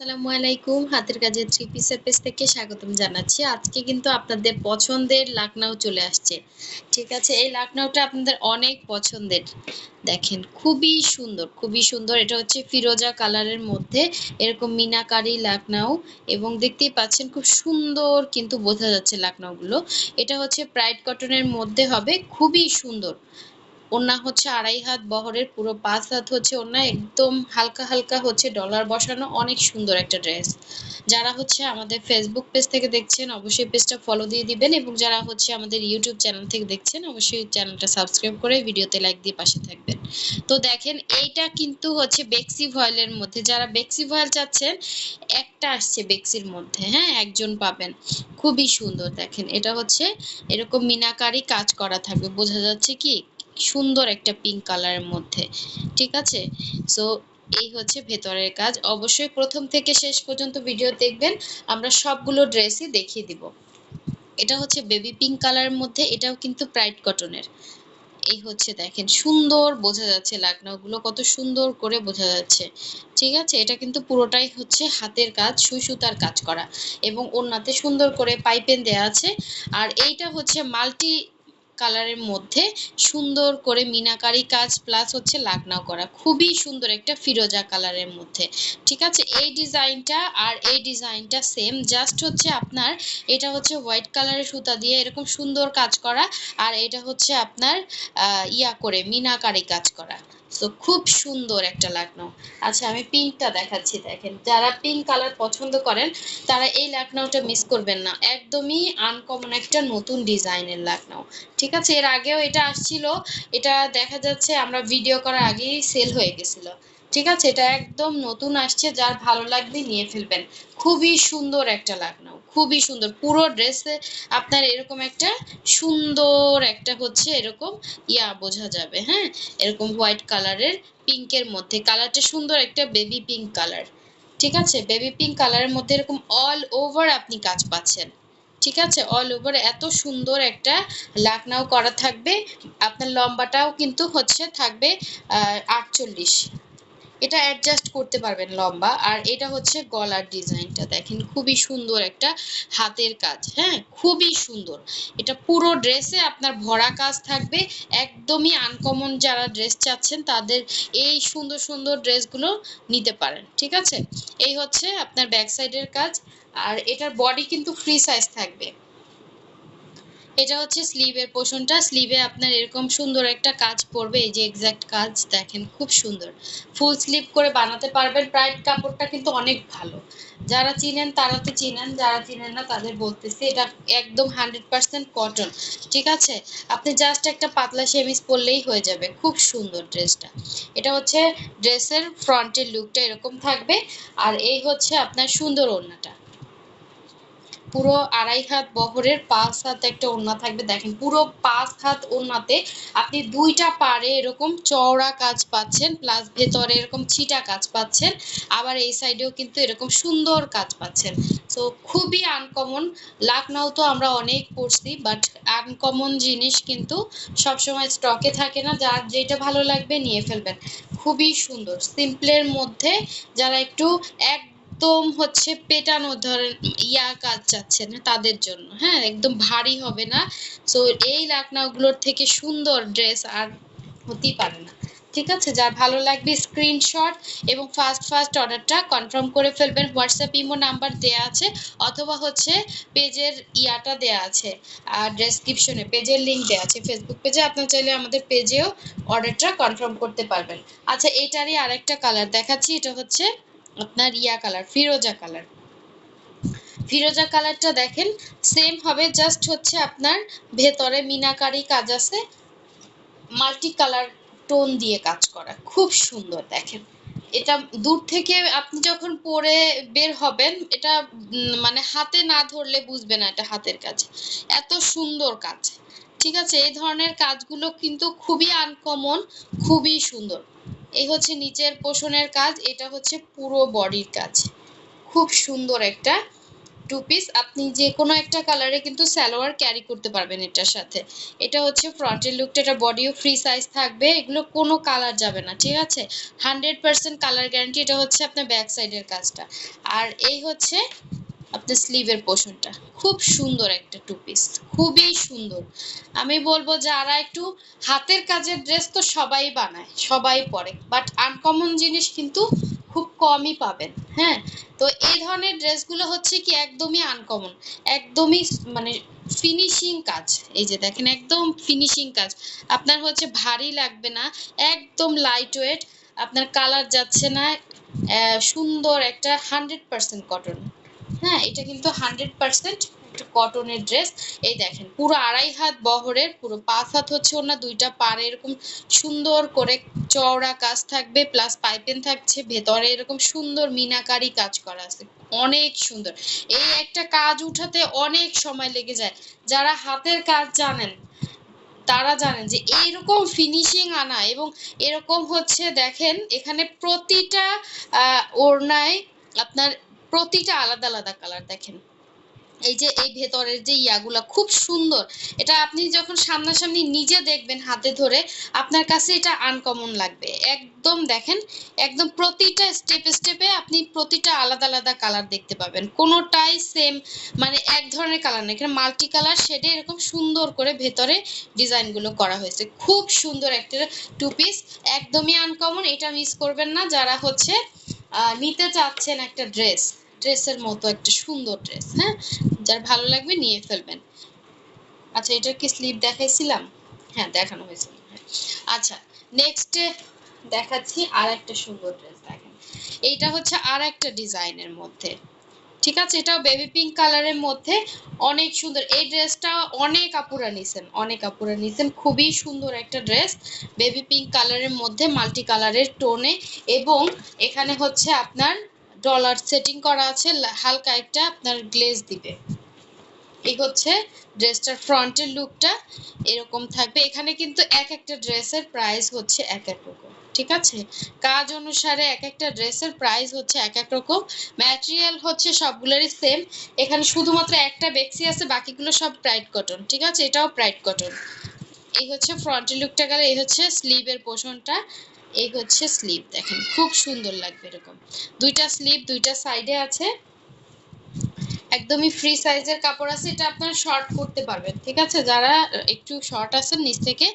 আসসালামু আলাইকুম। হাতের কাজের থ্রি পিসের পেজ থেকে স্বাগতম জানাচ্ছি। আজকে কিন্তু আপনাদের পছন্দের লাকনাও চলে আসছে। ঠিক আছে, এই লাকনাওটা আপনাদের অনেক পছন্দের। দেখেন, খুবই সুন্দর খুবই সুন্দর। এটা হচ্ছে ফিরোজা কালারের মধ্যে এরকম মিনাকারি লাকনাও এবং দেখতেই পাচ্ছেন খুব সুন্দর কিন্তু বোঝা যাচ্ছে লাকনাওগুলো। এটা হচ্ছে প্রাইড কটনের মধ্যে হবে, খুবই সুন্দর। ওড়না হচ্ছে আড়াই হাত, বহরের পুরো পাঁচ হাত হচ্ছে ওড়না, একদম হালকা হালকা হচ্ছে ডলার বসানো অনেক সুন্দর একটা ড্রেস যারা হচ্ছে আমাদের ফেসবুক পেজ থেকে দেখছেন, অবশ্যই পেজটা ফলো দিয়ে দিবেন এবং যারা হচ্ছে আমাদের ইউটিউব চ্যানেল থেকে দেখছেন, অবশ্যই চ্যানেলটা সাবস্ক্রাইব করে ভিডিওতে লাইক দিয়ে পাশে থাকবেন। তো দেখেন, এইটা কিন্তু হচ্ছে বেক্সি ভয়েলের মধ্যে, যারা বেক্সি ভয়েল চাচ্ছেন, একটা আসছে বেক্সির মধ্যে হ্যাঁ একজন পাবেন। খুবই সুন্দর, দেখেন, এটা হচ্ছে এরকম মিনাকারি কাজ করা থাকবে, বোঝা যাচ্ছে কি? সুন্দর একটা পিঙ্ক কালারের মধ্যে, ঠিক আছে? সো এই হচ্ছে ভেতরের কাজ। অবশ্যই প্রথম থেকে শেষ পর্যন্ত ভিডিও দেখবেন, আমরা সবগুলো ড্রেসই দেখিয়ে দিব। এটা হচ্ছে বেবি পিঙ্ক কালারের মধ্যে, এটাও কিন্তু প্রাইড কটনের এই হচ্ছে দেখেন, সুন্দর বোঝা যাচ্ছে লাকনাগুলো, কত সুন্দর করে বোঝা যাচ্ছে। ঠিক আছে? এটা কিন্তু পুরোটাই হচ্ছে হাতের কাজ সুই সুতার কাজ করা। এবং ওনাতে সুন্দর করে পাইপেন দেয়া আছে। আর এইটা হচ্ছে মাল্টি কালারের মধ্যে সুন্দর করে মিনাকারি কাজ প্লাস হচ্ছে লাকনাও করা। খুবই সুন্দর একটা ফিরোজা কালারের মধ্যে। ঠিক আছে? এই ডিজাইনটা আর এই ডিজাইনটা সেম জাস্ট হচ্ছে আপনার এটা হচ্ছে হোয়াইট কালারের সুতা দিয়ে এরকম সুন্দর কাজ করা আর এটা হচ্ছে আপনার ইয়া করে, মিনাকারি কাজ করা। তো খুব সুন্দর একটা লাকনাও। আচ্ছা আমি পিঙ্কটা দেখাচ্ছি, দেখেন। যারা পিঙ্ক কালার পছন্দ করেন, তারা এই লাকনাওটা মিস করবেন না। একদমই আনকমন একটা নতুন ডিজাইনের লাকনাও। ঠিক আছে, এর আগেও এটা আসছিল। এটা দেখা যাচ্ছে আমরা ভিডিও করার আগেই সেল হয়ে গেছিল। ঠিক আছে, এটা একদম নতুন আসছে, যার ভালো লাগবে নিয়ে ফেলবেন। খুবই সুন্দর একটা লাকনাও। খুবই সুন্দর। পুরো ড্রেসে আপনার এরকম একটা সুন্দর একটা হচ্ছে এরকম ইয়া বোঝা যাবে হ্যাঁ? এরকম হোয়াইট কালারের পিঙ্কের মধ্যে। কালারটা সুন্দর একটা বেবি পিঙ্ক কালার ঠিক আছে? বেবি পিঙ্ক কালারের মধ্যে এরকম অল ওভার আপনি কাজ পাচ্ছেন। ঠিক আছে? অল ওভার এত সুন্দর একটা লাকনাও করা থাকবে। আপনার লম্বাটাও কিন্তু হচ্ছে থাকবে আটচল্লিশ। এটা অ্যাডজাস্ট করতে পারবেন লম্বা, আর এটা হচ্ছে গলার ডিজাইনটা দেখেন, খুবই সুন্দর একটা হাতের কাজ হ্যাঁ? খুবই সুন্দর। এটা পুরো ড্রেসে আপনার ভরা কাজ থাকবে, একদমই আনকমন যারা ড্রেস চাচ্ছেন, তাদের এই সুন্দর সুন্দর ড্রেসগুলো নিতে পারেন, ঠিক আছে? এই হচ্ছে আপনার ব্যাক সাইডের কাজ, আর এটার বডি কিন্তু ফ্রি সাইজ থাকবে। এটা হচ্ছে স্লিভের পোষণটা স্লিভে আপনার এরকম সুন্দর একটা কাজ পড়বে। এই যে এক্স্যাক্ট কাজ দেখেন, খুব সুন্দর। ফুল স্লিভ করে বানাতে পারবেন। প্রাইড কাপড়টা কিন্তু অনেক ভালো। যারা চিনেন, তারা তো চিনেন, যারা চিনেন না, তাদের বলতেছি, এটা একদম হান্ড্রেড পার্সেন্ট কটন ঠিক আছে? আপনি জাস্ট একটা পাতলা সেমিজ পরলেই হয়ে যাবে। খুব সুন্দর ড্রেসটা এটা হচ্ছে ড্রেসের ফ্রন্টের লুকটা এরকম থাকবে। আর এই হচ্ছে আপনার সুন্দর ওড়নাটা। পুরো আড়াই হাত বহরের পাঁচ হাত একটা ওড়না থাকবে। দেখেন, পুরো পাঁচ হাত ওড়নাতে আপনি দুইটা পারে এরকম চওড়া কাজ পাচ্ছেন প্লাস ভেতরে এরকম ছিটা কাজ পাচ্ছেন, আবার এই সাইডেও কিন্তু এরকম সুন্দর কাজ পাচ্ছেন। তো খুবই আনকমন লাকনাও তো আমরা অনেক পড়ছি বাট আনকমন জিনিস কিন্তু সবসময় স্টকে থাকে না। যার যেটা ভালো লাগবে নিয়ে ফেলবেন। খুবই সুন্দর। সিম্পলের মধ্যে যারা একটু এক একদম হচ্ছে পেটানো ধরেন ইয়া কাজ চাচ্ছেন তাদের জন্য। হ্যাঁ একদম ভারী হবে না। সো এই লাকনাগুলোর থেকে সুন্দর ড্রেস আর হতেই পারে না। ঠিক আছে? যার ভালো লাগবে স্ক্রিনশট এবং ফার্স্ট ফার্স্ট অর্ডারটা কনফার্ম করে ফেলবেন। হোয়াটসঅ্যাপ ইমো নাম্বার দেয়া আছে অথবা হচ্ছে পেজের ইয়াটা দেয়া আছে আর ডেসক্রিপশনে পেজের লিঙ্ক দেওয়া আছে। ফেসবুক পেজে আপনার চাইলে আমাদের পেজেও অর্ডারটা কনফার্ম করতে পারবেন। আচ্ছা এটারই আরেকটা কালার দেখাচ্ছি। এটা হচ্ছে আপনার ইয়া কালার ফিরোজা কালার ফিরোজা কালারটা দেখেন সেম হবে জাস্ট হচ্ছে আপনার ভেতরে মিনাকারি কাজ আছে মাল্টি কালার টোন দিয়ে কাজ করা, খুব সুন্দর দেখেন। এটা দূর থেকে আপনি যখন পরে বের হবেন, এটা মানে হাতে না ধরলে বুঝবে না এটা হাতের কাজ। এত সুন্দর কাজ। ঠিক আছে, এই ধরনের কাজগুলো কিন্তু খুবই আনকমন খুবই সুন্দর। এই হচ্ছে নিচের পোষণের কাজ, এটা হচ্ছে পুরো বডির কাজ। খুব সুন্দর একটা টু পিস আপনি যে কোনো একটা কালারে কিন্তু সালোয়ার ক্যারি করতে পারবেন এটার সাথে। এটা হচ্ছে ফ্রন্টের লুকটা এটা বডিও ফ্রি সাইজ থাকবে, এগুলো কোনো কালার যাবে না, ঠিক আছে? হান্ড্রেড পার্সেন্ট কালার গ্যারান্টি এটা হচ্ছে আপনার ব্যাক সাইডের কাজটা। আর এই হচ্ছে আপনার স্লিভের পোর্শনটা খুব সুন্দর একটা টু পিস খুবই সুন্দর। আমি বলব যারা একটু হাতের কাজের ড্রেস তো সবাই বানায়, সবাই পরে। বাট আনকমন জিনিস কিন্তু খুব কমই পাবেন হ্যাঁ? তো এই ধরনের ড্রেসগুলো হচ্ছে কি একদমই আনকমন একদমই মানে ফিনিশিং কাজ। এই যে দেখেন, একদম ফিনিশিং কাজ। আপনার হচ্ছে ভারী লাগবে না, একদম লাইট ওয়েট আপনার কালার যাচ্ছে না সুন্দর একটা হান্ড্রেড পার্সেন্ট কটন হ্যাঁ এটা কিন্তু হান্ড্রেড পার্সেন্ট কটনের ড্রেস এই দেখেন, পুরো আড়াই হাত বহরের, পুরো পাঁচ হাত হচ্ছে ওনা দুইটা পাড়ে এরকম সুন্দর করে চওড়া কাজ থাকবে প্লাস পাইপেন থাকছে, ভেতরে এরকম সুন্দর মিনাকারি কাজ করা আছে। অনেক সুন্দর। এই একটা কাজ উঠাতে অনেক সময় লেগে যায়। যারা হাতের কাজ জানেন, তারা জানেন যে এইরকম ফিনিশিং আনা এবং এরকম হচ্ছে, দেখেন, এখানে প্রতিটা ওড়নায় আপনার প্রতিটা আলাদা আলাদা কালার দেখেন। এই যে এই ভেতরের যে ইয়াগুলা খুব সুন্দর। এটা আপনি যখন সামনাসামনি নিজে দেখবেন হাতে ধরে, আপনার কাছে এটা আনকমন লাগবে। একদম দেখেন, একদম প্রতিটা স্টেপ স্টেপে আপনি প্রতিটা আলাদা আলাদা কালার দেখতে পাবেন। কোনোটাই সেম মানে এক ধরনের কালার না। এখানে মাল্টি কালার শেডে এরকম সুন্দর করে ভেতরে ডিজাইনগুলো করা হয়েছে। খুব সুন্দর একটা টু পিস একদমই আনকমন এটা মিস করবেন না। যারা হচ্ছে নিতে চাচ্ছেন একটা ড্রেস ড্রেসের মতো, একটা সুন্দর ড্রেস হ্যাঁ? যার ভালো লাগবে নিয়ে ফেলবেন। আচ্ছা এটার কি স্লিপ দেখাইছিলাম? হ্যাঁ দেখানো হয়েছিল হ্যাঁ। আচ্ছা নেক্সট দেখাচ্ছি আর একটা সুন্দর ড্রেস, দেখেন। এইটা হচ্ছে আর একটা ডিজাইনের মধ্যে। ঠিক আছে? এটাও বেবি পিঙ্ক কালারের মধ্যে। অনেক সুন্দর। এই ড্রেসটা অনেক আপুরা নিছেন, অনেক আপুরা নিছেন। খুবই সুন্দর একটা ড্রেস। বেবি পিঙ্ক কালারের মধ্যে মাল্টি কালারের টোনে এবং এখানে হচ্ছে আপনার ডলার সেটিং করা আছে হালকা একটা আপনার গ্লেজ দিবে। এই হচ্ছে ড্রেসটার ফ্রন্টের লুকটা এরকম থাকবে। এখানে কিন্তু এক একটা ড্রেসের প্রাইস হচ্ছে এক এক রকম, ঠিক আছে? কাজ অনুসারে এক একটা ড্রেসের প্রাইস হচ্ছে এক এক রকম। ম্যাটেরিয়াল হচ্ছে সবগুলোরই সেম এখানে শুধুমাত্র একটা বেক্সি আছে, বাকিগুলো সব ব্রাইট কটন ঠিক আছে? এটাও ব্রাইট কটন এই হচ্ছে ফ্রন্টের লুকটা গেলে, এই হচ্ছে স্লিভের পোর্শনটা এই হচ্ছে স্লিভ দেখেন, খুব সুন্দর লাগবে এরকম। দুইটা স্লিভ দুইটা সাইডে আছে। একদমই ফ্রি সাইজের কাপড় আছে, এটা আপনারা শর্ট করতে পারবেন, ঠিক আছে? যারা একটু শর্ট আছেন, নিচ থেকে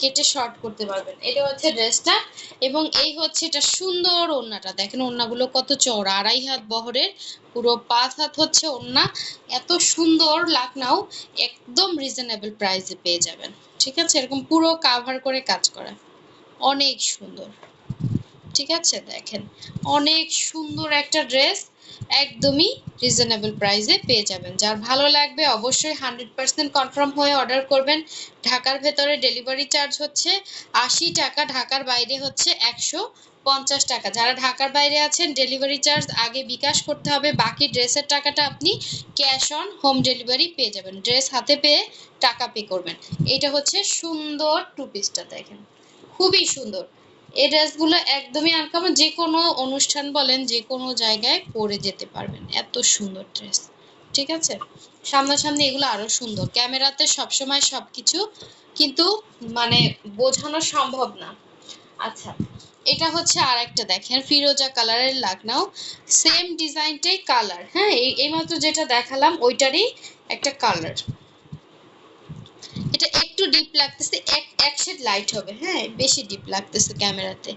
কেটে শর্ট করতে পারবেন। এটা হচ্ছে ড্রেসটা এবং এই হচ্ছে এটা সুন্দর ওড়নাটা। দেখেন, ওড়নাগুলো কত চওড়া, আড়াই হাত বহরের, পুরো পাঁচ হাত হচ্ছে ওড়না। এত সুন্দর লাকনাও একদম রিজনেবল প্রাইসে পেয়ে যাবেন, ঠিক আছে? এরকম পুরো কাভার করে কাজ করা। অনেক সুন্দর। ঠিক আছে? দেখেন, অনেক সুন্দর একটা ড্রেস একদমই রিজনেবল প্রাইসে পেয়ে যাবেন। যার ভালো লাগবে অবশ্যই হান্ড্রেড পার্সেন্ট কনফার্ম হয়ে অর্ডার করবেন। ঢাকার ভেতরে ডেলিভারি চার্জ হচ্ছে আশি টাকা, ঢাকার বাইরে হচ্ছে একশো পঞ্চাশ টাকা। যারা ঢাকার বাইরে আছেন ডেলিভারি চার্জ আগে বিকাশ করতে হবে। বাকি ড্রেসের টাকাটা আপনি ক্যাশ অন হোম ডেলিভারি পেয়ে যাবেন। ড্রেস হাতে পেয়ে টাকা পে করবেন। এটা হচ্ছে সুন্দর টু পিসটা দেখেন। খুবই সুন্দর। এই ড্রেসগুলো একদমই আর আনকমন যে কোনো অনুষ্ঠান বলেন, যে কোনো জায়গায় পরে যেতে পারবেন। এত সুন্দর ড্রেস, ঠিক আছে? সামনাসামনি এগুলো আরও সুন্দর। ক্যামেরাতে সবসময় সবকিছু কিন্তু মানে বোঝানো সম্ভব না। আচ্ছা এটা হচ্ছে আর একটা দেখেন, ফিরোজা কালারের লাকনাও। সেম ডিজাইনটাই কালার হ্যাঁ? এই এইমাত্র যেটা দেখালাম, ওইটারই একটা কালার। এটা একটু ডিপ লাগতেছে, এক এক শেড লাইট হবে হ্যাঁ? বেশি ডিপ লাগতেছে ক্যামেরাতে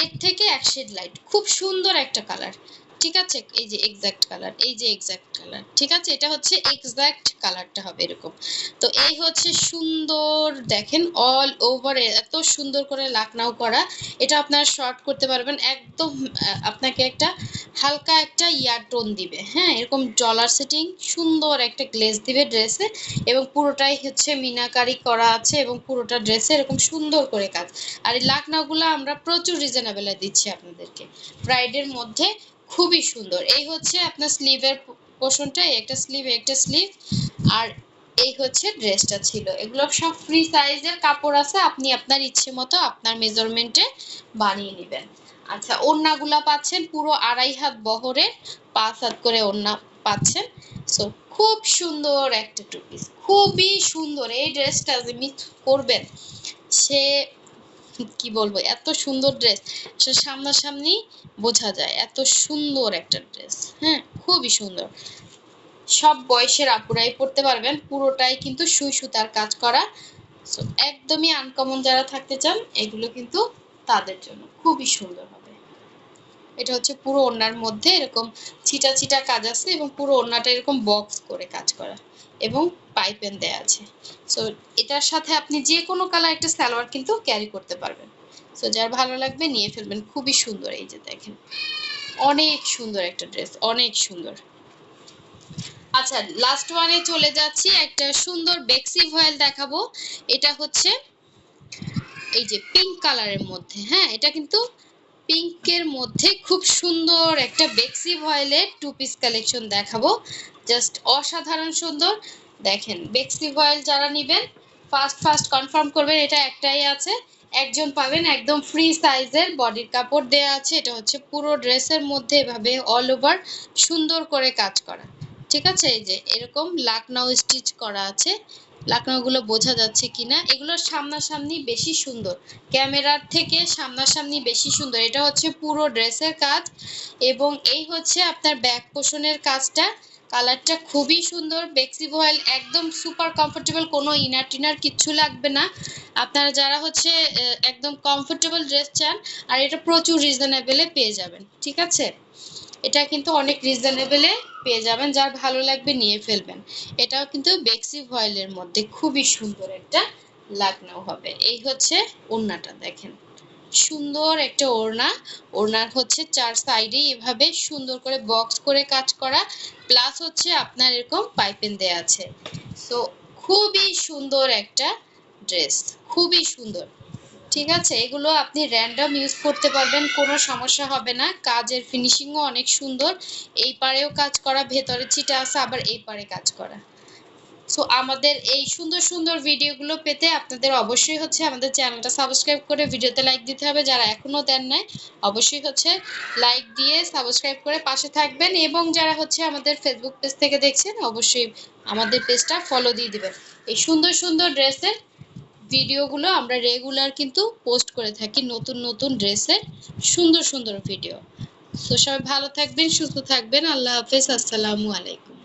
এর থেকে এক শেড লাইট খুব সুন্দর একটা কালার ঠিক আছে? এই যে এক্সাক্ট কালার এই যে এক্সাক্ট কালার ঠিক আছে? এটা হচ্ছে এক্সাক্ট কালারটা হবে এরকম। তো এই হচ্ছে সুন্দর, দেখেন অল ওভার এত সুন্দর করে লাকনাও করা। এটা আপনারা শর্ট করতে পারবেন। একদম আপনাকে একটা হালকা একটা ইয়ার টোন দিবে হ্যাঁ? এরকম ডলার সেটিং সুন্দর একটা গ্লেজ দিবে ড্রেসে এবং পুরোটাই হচ্ছে মিনাকারি করা আছে এবং পুরোটা ড্রেসে এরকম সুন্দর করে কাজ। আর এই লাকনাগুলো আমরা প্রচুর রিজনেবলে দিচ্ছি আপনাদেরকে। ব্রাইডের মধ্যে খুবই সুন্দর। এই হচ্ছে আপনার স্লিভের এই একটা স্লিভ একটা স্লিভ আর এই হচ্ছে ড্রেসটা ছিল। এগুলো সব ফ্রি সাইজের কাপড় আছে, আপনি আপনার ইচ্ছে মতো আপনার মেজারমেন্টে বানিয়ে নেবেন। আচ্ছা ওড়নাগুলা পাচ্ছেন পুরো আড়াই হাত বহরের পাঁচ হাত করে ওড়না পাচ্ছেন। সো খুব সুন্দর একটা টু পিস খুবই সুন্দর। এই ড্রেসটা যে মিস করবেন, সে কি বলব? এত সুন্দর ড্রেস সেটা সামনাসামনি বোঝা যায়, এত সুন্দর একটা ড্রেস হ্যাঁ খুবই সুন্দর। সব বয়সের আপুরাই পড়তে পারবেন, পুরোটাই কিন্তু সুই সুতার কাজ করা। একদমই আনকমন যারা থাকতে চান, এগুলো কিন্তু তাদের জন্য খুবই সুন্দর এটা হচ্ছে পুরো ওড়নার মধ্যে এরকম ছিটা ছিটা কাজ আছে এবং পুরো ওড়নাটা এরকম বক্স করে কাজ করা এবং পাইপেন দেয়া আছে। সো এটার সাথে আপনি যে কোনো কালার একটা সালোয়ার কিন্তু ক্যারি করতে পারবেন। সো যার ভালো লাগবে নিয়ে ফেলবেন। খুবই সুন্দর এই যে দেখেন। অনেক সুন্দর একটা ড্রেস অনেক সুন্দর। আচ্ছা লাস্ট ওয়ানে চলে যাচ্ছি। একটা সুন্দর বেক্সি ভয়েল দেখাবো। এটা হচ্ছে এই যে পিঙ্ক কালারের মধ্যে হ্যাঁ? এটা কিন্তু পিঙ্কের মধ্যে খুব সুন্দর একটা বেক্সি ভয়েলের টু পিস কালেকশন দেখাবো। জাস্ট অসাধারণ সুন্দর। দেখেন, বেক্সি ভয়েল যারা নেবেন ফার্স্ট ফার্স্ট কনফার্ম করবেন, এটা একটাই আছে। একজন পাবেন, একদম ফ্রি সাইজের বডির কাপড় দেয়া আছে। এটা হচ্ছে পুরো ড্রেসের মধ্যে এভাবে অল ওভার সুন্দর করে কাজ করা। ঠিক আছে, এই যে এরকম লাকনাও স্টিচ করা আছে। লাকনাগুলো বোঝা যাচ্ছে কিনা এগুলো সামনাসামনি বেশি সুন্দর। ক্যামেরার থেকে সামনাসামনি বেশি সুন্দর। এটা হচ্ছে পুরো ড্রেসের কাজ এবং এই হচ্ছে আপনার ব্যাক পোষণের কাজটা। কালারটা খুবই সুন্দর। বেক্সি ভয়েল একদম সুপার কমফোর্টেবল, কোনো ইনার টিনার কিচ্ছু লাগবে না। আপনারা যারা হচ্ছে একদম কমফোর্টেবল ড্রেস চান, আর এটা প্রচুর রিজনেবলে পেয়ে যাবেন, ঠিক আছে? এটা কিন্তু অনেক রিজনেবলে পেয়ে যাবেন, যার ভালো লাগবে নিয়ে ফেলবেন। এটাও কিন্তু বেক্সি ভয়েলের মধ্যে খুবই সুন্দর একটা লাকনাও হবে। এই হচ্ছে ওড়নাটা, দেখেন। সুন্দর একটা ওড়না। ওড়নার হচ্ছে চার সাইডে এভাবে সুন্দর করে বক্স করে কাজ করা। প্লাস হচ্ছে আপনার এরকম পাইপেন দেয়া আছে। সো খুবই সুন্দর একটা ড্রেস খুবই সুন্দর। ঠিক আছে? এগুলো আপনি র্যান্ডাম ইউজ করতে পারবেন, কোনো সমস্যা হবে না। কাজের ফিনিশিংও অনেক সুন্দর। এই পারেও কাজ করা, ভেতরে ছিটা আছে, আবার এই পারে কাজ করা। সো আমাদের এই সুন্দর সুন্দর ভিডিওগুলো পেতে আপনাদের অবশ্যই হচ্ছে আমাদের চ্যানেলটা সাবস্ক্রাইব করে ভিডিওতে লাইক দিতে হবে। যারা এখনও দেন নাই, অবশ্যই হচ্ছে লাইক দিয়ে সাবস্ক্রাইব করে পাশে থাকবেন এবং যারা হচ্ছে আমাদের ফেসবুক পেজ থেকে দেখছেন, অবশ্যই আমাদের পেজটা ফলো দিয়ে দিবেন। এই সুন্দর সুন্দর ড্রেসের ভিডিওগুলো আমরা রেগুলার কিন্তু পোস্ট করে থাকি নতুন নতুন ড্রেসের সুন্দর সুন্দর ভিডিও তো সবাই ভালো থাকবেন, সুস্থ থাকবেন। আল্লাহ হাফেজ, আসসালামু আলাইকুম।